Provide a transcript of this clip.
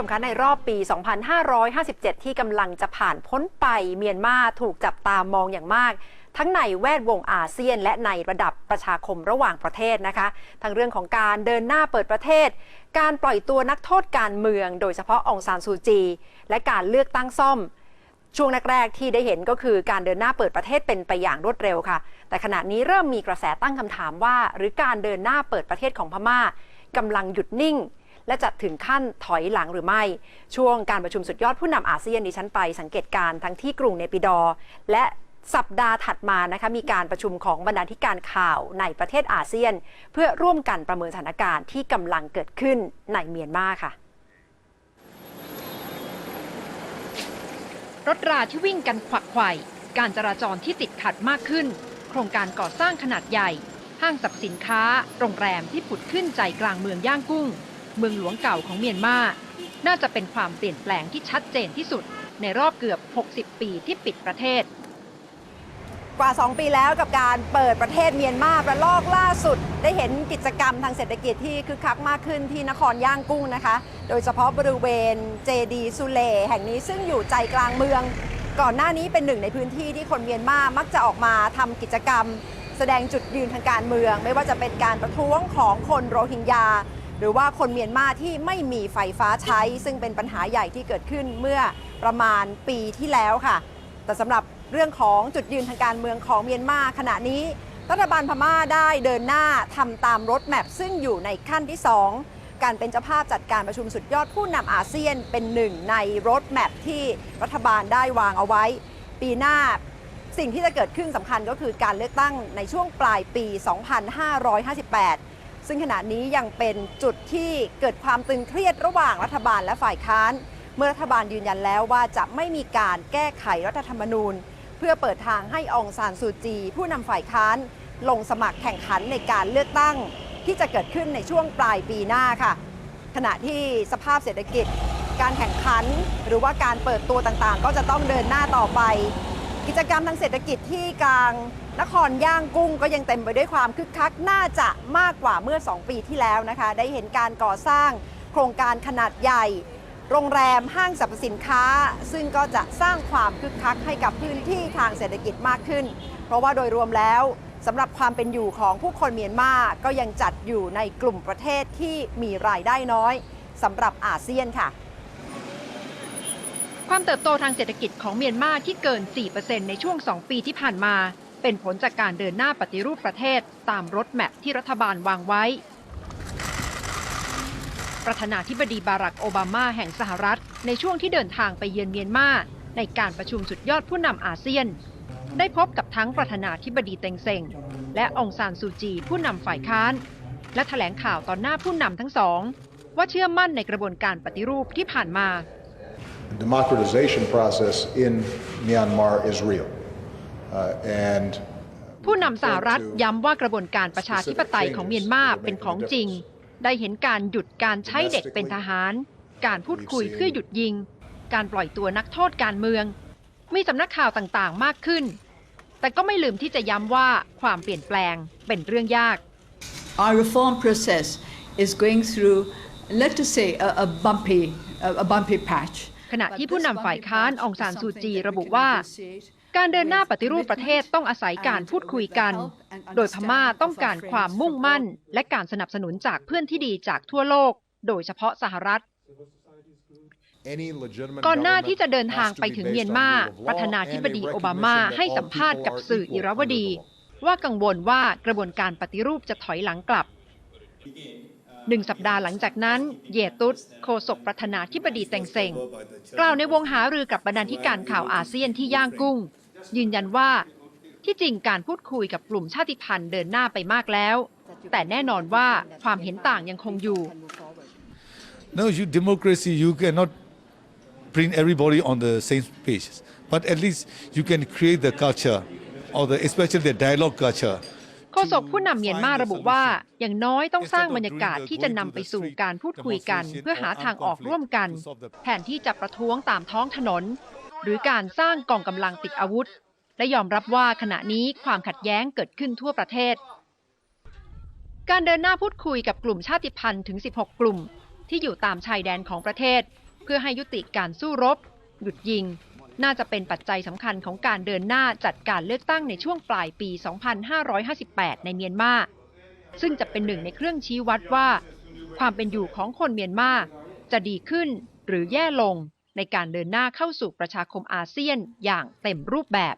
ชมคะในรอบปี 2557 ที่กำลังจะผ่านพ้นไปเมียนมาถูกจับตามองอย่างมาก ทั้งในแวดวงอาเซียน และในระดับประชาคมระหว่างประเทศนะคะ ทั้งเรื่องของการเดินหน้าเปิดประเทศ การปล่อยตัวนักโทษการเมือง โดยเฉพาะองซานซูจี และการเลือกตั้งซ่อม ช่วงแรกๆที่ได้เห็นก็คือการเดินหน้าเปิดประเทศเป็นไปอย่างรวดเร็วค่ะ แต่ขณะนี้เริ่มมีกระแสตั้งคำถามว่า หรือการเดินหน้าเปิดประเทศของพม่ากำลังหยุดนิ่ง และจะถึงขั้นถอยหลังหรือไม่ ช่วงการประชุมสุดยอดผู้นำอาเซียนดิฉันไปสังเกตการณ์ทั้งที่กรุงเนปิดอร์และสัปดาห์ถัดมานะคะมีการประชุมของบรรณาธิการข่าวในประเทศอาเซียน เพื่อร่วมกันประเมินสถานการณ์ที่กำลังเกิดขึ้นในเมียนมาค่ะ รถราที่วิ่งกันขวักไขว่การจราจรที่ติดขัดมากขึ้น โครงการก่อสร้างขนาดใหญ่ ห้างสรรพสินค้า โรงแรมที่ผุดขึ้นใจกลางเมืองย่างกุ้ง เมืองหลวงเก่าของเมียนมาน่าจะเป็นความเปลี่ยนแปลงที่ชัดเจนที่สุด ในรอบเกือบ 60 ปีที่ปิดประเทศ กว่า 2 ปีแล้วกับการเปิดประเทศเมียนมาประลอกล่าสุด ได้เห็นกิจกรรมทางเศรษฐกิจที่คึกคักมากขึ้นที่นครย่างกุ้งนะคะ โดยเฉพาะบริเวณเจดีสุเล แห่งนี้ซึ่งอยู่ใจกลางเมือง ก่อนหน้านี้เป็นหนึ่งในพื้นที่ที่คนเมียนมามักจะออกมาทำกิจกรรม แสดงจุดยืนทางการเมือง ไม่ว่าจะเป็นการประท้วงของคนโรฮิงญา หรือว่าคนเมียนมาที่ไม่มีไฟฟ้าใช้ ซึ่งเป็นปัญหาใหญ่ที่เกิดขึ้นเมื่อประมาณปีที่แล้วค่ะ แต่สำหรับเรื่องของจุดยืนทางการเมืองของเมียนมาขณะนี้ รัฐบาลพม่าได้เดินหน้าทำตามรถแมพซึ่งอยู่ในขั้นที่ 2 การเป็นเจ้าภาพจัดการประชุมสุดยอดผู้นำอาเซียนเป็นหนึ่งในรถแมพที่รัฐบาลได้วางเอาไว้ ปีหน้าสิ่งที่จะเกิดขึ้นสำคัญก็คือการเลือกตั้งในช่วงปลายปี 2558 ซึ่งขณะนี้ยังเป็นจุดที่เกิดความตึงเครียดระหว่างรัฐบาลและฝ่ายค้าน เมื่อรัฐบาลยืนยันแล้วว่าจะไม่มีการแก้ไขรัฐธรรมนูญ เพื่อเปิดทางให้องซานซูจี ผู้นำฝ่ายค้าน ลงสมัครแข่งขันในการเลือกตั้ง ที่จะเกิดขึ้นในช่วงปลายปีหน้าค่ะ ขณะที่สภาพเศรษฐกิจ การแข่งขัน หรือว่าการเปิดตัวต่างๆ ก็จะต้องเดินหน้าต่อไป กิจกรรมทางเศรษฐกิจที่กลางนครย่างกุ้งก็ยังเต็มไปด้วยความคึกคักน่าจะมากกว่าเมื่อ 2 ปีที่แล้วนะคะ ได้เห็นการก่อสร้างโครงการขนาดใหญ่ โรงแรมห้างสรรพสินค้า ซึ่งก็จะสร้างความคึกคักให้กับพื้นที่ทางเศรษฐกิจมากขึ้น เพราะว่าโดยรวมแล้วสำหรับความเป็นอยู่ของผู้คนเมียนมาก็ยังจัดอยู่ในกลุ่มประเทศที่มีรายได้น้อยสำหรับอาเซียนค่ะ ความเติบโตทางเศรษฐกิจของเมียนมาที่เกิน 4%ในช่วง 2 ปีที่ผ่านมา เป็นผลจากการเดินหน้าปฏิรูปประเทศ ตามรถแมพที่รัฐบาลวางไว้ ประธานาธิบดีบารักโอบามาแห่งสหรัฐ ในช่วงที่เดินทางไปเยือนเมียนมาในการประชุมสุดยอดผู้นำอาเซียน ได้พบกับทั้งประธานาธิบดีเต็งเซ็งและองซานซูจีผู้นำฝ่ายค้าน และแถลงข่าวต่อหน้าผู้นำทั้งสอง ว่าเชื่อมั่นในกระบวนการปฏิรูปที่ผ่านมา democratization process in Myanmar is real. Uh, and ผู้นำสหรัฐย้ำว่ากระบวนการประชาธิปไตยของเมียนมาเป็นของจริง ได้เห็นการหยุดการใช้เด็กเป็นทหาร การพูดคุยเพื่อหยุดยิง การปล่อยตัวนักโทษการเมือง มีสำนักข่าวต่างๆ มากขึ้น แต่ก็ไม่ลืมที่จะย้ำว่าความเปลี่ยนแปลงเป็นเรื่องยาก Our reform process is going through, let us say, a, a bumpy, a, a bumpy patch. ขณะที่ผู้นำฝ่ายค้านองซานซูจีระบุว่า การเดินหน้าปฏิรูปประเทศต้องอาศัยการพูดคุยกัน โดยพม่าต้องการความมุ่งมั่น และการสนับสนุนจากเพื่อนที่ดีจากทั่วโลก โดยเฉพาะสหรัฐ any legitimate ก่อนหน้า government ที่จะเดินทาง has to ไป be ถึง based เมียน on มา rule of law ประธานาธิบดี and a โอบามา recognition that ให้ all สัมภาษณ์ people กับ are สื่อ equal อิราว under ดี the law. ว่ากังวลว่ากระบวนการปฏิรูปจะถอยหลังกลับ หนึ่งสัปดาห์หลังจากนั้น เยตุสโฆษกประธานาธิบดีเต็งเซ็งกล่าวในวงหารือกับบรรณาธิการข่าวอาเซียนที่ย่างกุ้ง ยืนยันว่าที่จริงการพูดคุยกับกลุ่มชาติพันธุ์เดินหน้าไปมากแล้ว แต่แน่นอนว่าความเห็นต่างยังคงอยู่ No, you democracy, you cannot bring everybody on the same page. But at least you can create the culture, or the, especially the dialogue culture. โฆษกผู้นำเมียนมาระบุว่า อย่างน้อยต้องสร้างบรรยากาศที่จะนำไปสู่การพูดคุยกัน เพื่อหาทางออกร่วมกัน แทนที่จะประท้วงตามท้องถนน หรือการสร้างกองกำลังติดอาวุธ และยอมรับว่าขณะนี้ความขัดแย้งเกิดขึ้นทั่วประเทศ การเดินหน้าพูดคุยกับกลุ่มชาติพันธุ์ถึง 16 กลุ่ม ที่อยู่ตามชายแดนของประเทศพื่อให้ยุติการสู้รบ หยุดยิง น่าจะเป็นปัจจัยสำคัญของการเดินหน้าจัดการเลือกตั้งในช่วงปลายปี 2558 ในเมียนมา ซึ่งจะเป็นหนึ่งในเครื่องชี้วัดว่า ความเป็นอยู่ของคนเมียนมาจะดีขึ้นหรือแย่ลงในการเดินหน้าเข้าสู่ประชาคมอาเซียนอย่างเต็มรูปแบบ